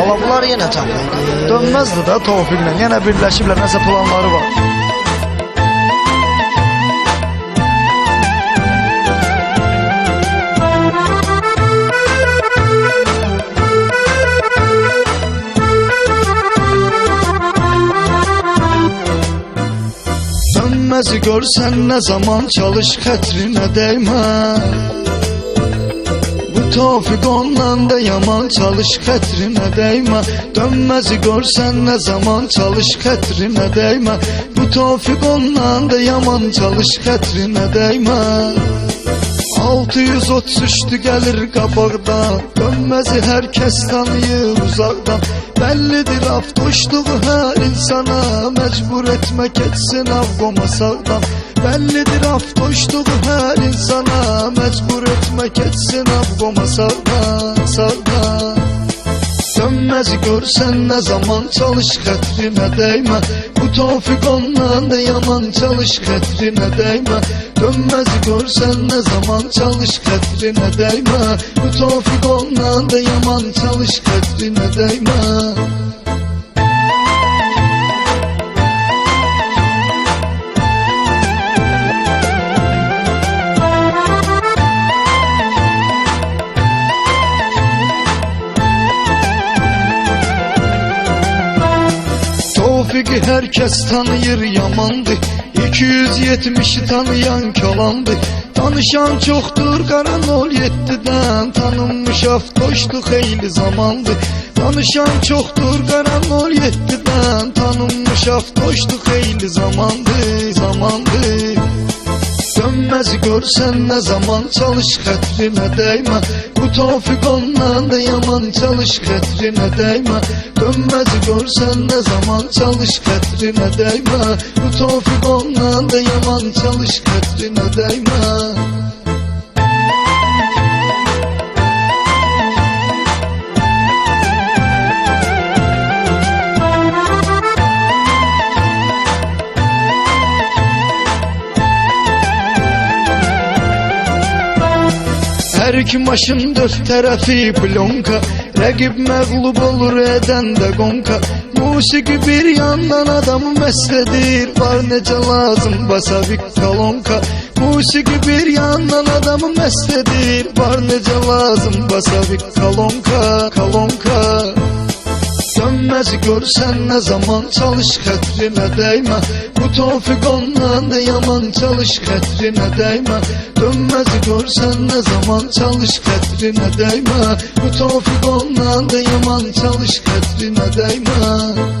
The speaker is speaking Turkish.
Ala bunlar yenə tapıldı. Dönmezdi da Tevfik'le. Yine birleşipler. Nasıl planları var. Dönmezi görsen ne zaman çalış katrine değme Tofik ondan da yaman çalış katrine değme. Dönmezi görsen ne zaman çalış katrine değme. Bu tofik ondan da yaman çalış katrine değme. 633'tü gelir qabaqdan Dönməzi hər kəs tanıyır uzaqdan Bəllidir aftoşluğu hər insana. Məcbur etmək etsin avqoma sağdan Bəllidir aftoşluğu hər insana Məcbur etmək etsin avqoma sağdan Sağdan Dönmez görsen ne zaman çalış katrine değme. Bu tofik ondan da yaman çalış katrine değme. Dönmez görsen ne zaman çalış katrine değme. Bu tofik ondan da yaman çalış katrine değme Tevfik'i herkes tanıyır yamandı. 270'i tanıyan kalandı. Tanışan çoktur karan ol yettiden. Tanınmış aftoştu xeyli zamandı. Tanışan çoktur karan ol yettiden. Tanınmış aftoştu xeyli zamandı görsen ne zaman çalış katrine değme. Bu tofik ondan da yaman çalış katrine değme. Dönmez görsen ne zaman çalış katrine değme. Bu tofik ondan da yaman çalış katrine değme Her iki maşın dört tarafı plonka. Rakip məğlub olur eden de gonka. Musiki bir yandan adamı mesledir. Var necə lazım basa bir kalonka. Musiki bir yandan adamı mesledir. Var necə lazım basa bir kalonka Kalonka Dönmez görsen ne zaman çalış katrine değme. Bu tofik ondan da yaman çalış katrine değme. Dönmez görsen ne zaman çalış katrine değme. Bu tofik ondan da yaman çalış katrine değme